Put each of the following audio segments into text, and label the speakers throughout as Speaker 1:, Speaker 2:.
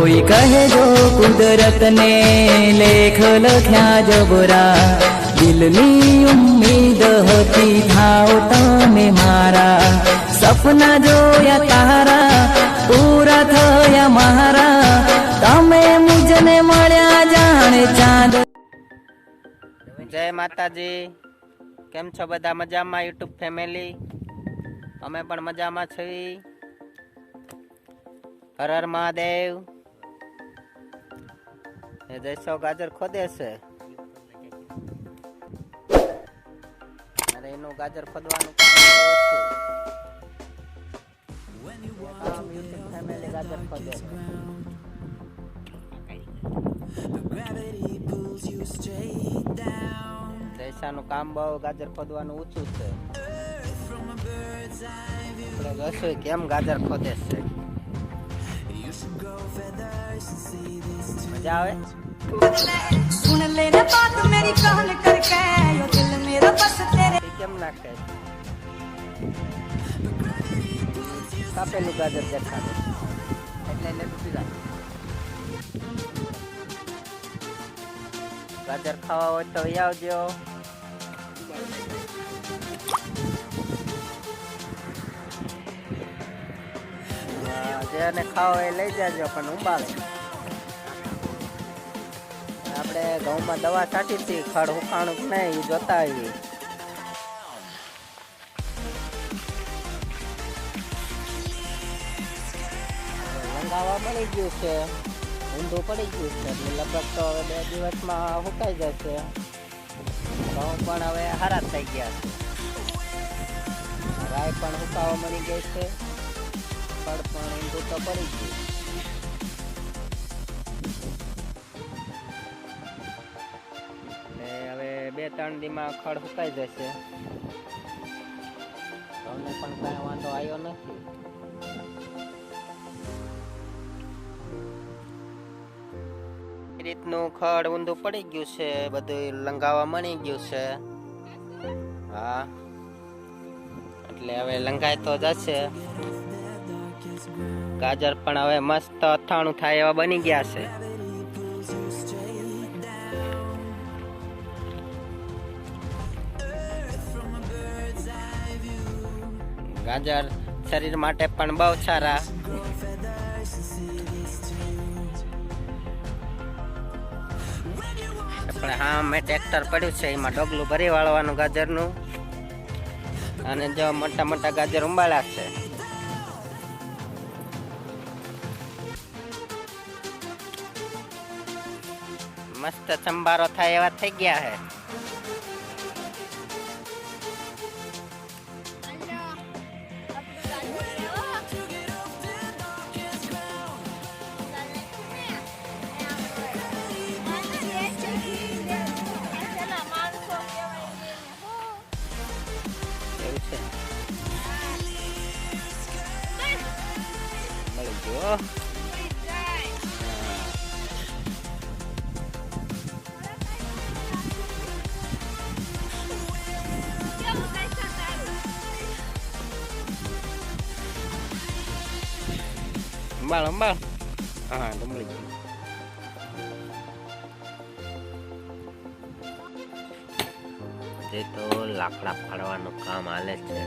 Speaker 1: કોઈ કહે જો કુદરતને લેખ લખ્યા જબરા દિલની ઉમ્મીદ હતી થાવ તમે મારા. સપના જોયા તારા, પૂરા થયા મારા. તમે મુજને મળ્યા જાણે ચાંદ.
Speaker 2: જય માતાજી. કેમ છો બધા? મજામાં યુટ્યુબ ફેમિલી? અમે પણ મજામાં છીએ. હર હર મહાદેવ. એ જયસો ગાજર ખોદે છે. અરે એનું ગાજર ખોદવાનું છે. કામ બહુ ગાજર ખોદવાનું ઓછું છે. કેમ ગાજર ખોદે છે. મજા આવે?
Speaker 3: સુન લેના બાત મેરી કહન કરકે યો દિલ મેરા બસ
Speaker 2: તેરે કેમ નાખે કાપેલું ગાજર દેખાડે. એટલે એટલે ડૂબી રાખ ગાજર ખાવા હોય તો આવજો. જેને ખાવ એ લઈ જાજો, પણ ઉંબાળે આપણે ઘઉંમાં દવા છાંટી હતી, ખડ હુકાણું નહીં એ જોતા આવીએ. લંગાવા મળી ગયું છે. ઊંધું પડી ગયું છે. લગભગ તો હવે બે દિવસમાં સુકાઈ જશે. ઘઉં પણ હવે હારા થઈ ગયા છે. રાય પણ સુકાવા મળી ગઈ છે. ફળ પણ ઊંધું તો પડી ગયું હવે બે ત્રણ દીમાં ખડ સુકાઈ જશે. તમને પણ કાંઈ વાંધો આવ્યો નથી. રીતનું ખડ ઊંધું પડી ગયું છે બધું લંગાવા મળી ગયું છે. હા. એટલે હવે લંગાય તો જશે. ગાજર પણ હવે મસ્ત અથાણું થાય એવા બની ગયા છે. ગાજર શરીર માટે પણ બહુ સારા. આપણે હા, મેં ટ્રેક્ટર પડ્યું છે, એમાં ડોગલું ભરી વાળવાનું ગાજરનું. અને જો મોટા મોટા ગાજર ઉંબાળા છે. મસ્ત સંભારો થાય એવા થઈ ગયા હે. એવું અંબાળ અંબાળ હા તો મળી ગયું જે તો લાકડા ફાડવાનું કામ હાલે છે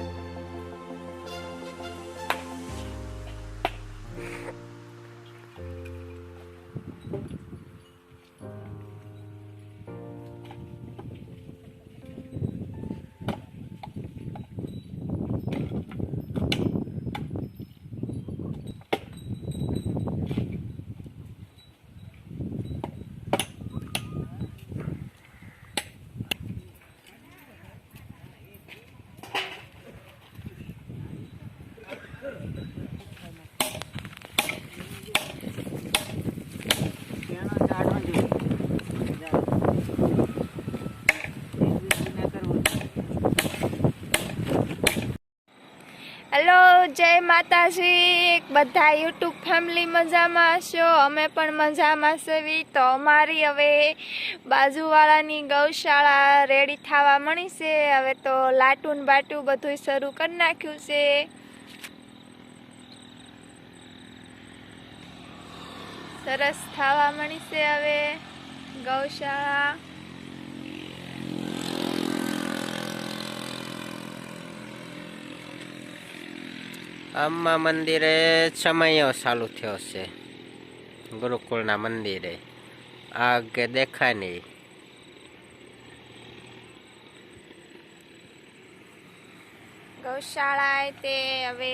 Speaker 4: હેલો જય માતાજી બધા યુટ્યુબ ફેમિલી મજામાં હશો? અમે પણ મજામાં છીએ તો અમારી હવે બાજુવાળાની ગૌશાળા રેડી થવા મળી છે. હવે તો લાટુન બાટું બધું શરૂ કરી નાખ્યું છે. સરસ થવા મળી છે હવે ગૌશાળા.
Speaker 2: આમાં મંદિરે સમયો ચાલુ થયો છે. ગુરુકુળના મંદિરે. આગ દેખાય નહીં.
Speaker 4: ગૌશાળા તે હવે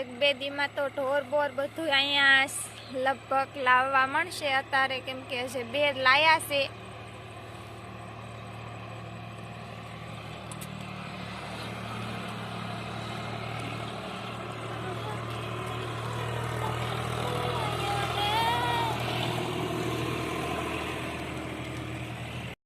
Speaker 4: એક બે દીમાં તો ઢોર બોર બધું અહીંયા લગભગ લાવવા મળશે અત્યારે કેમ કે હશે બે લાયા છે.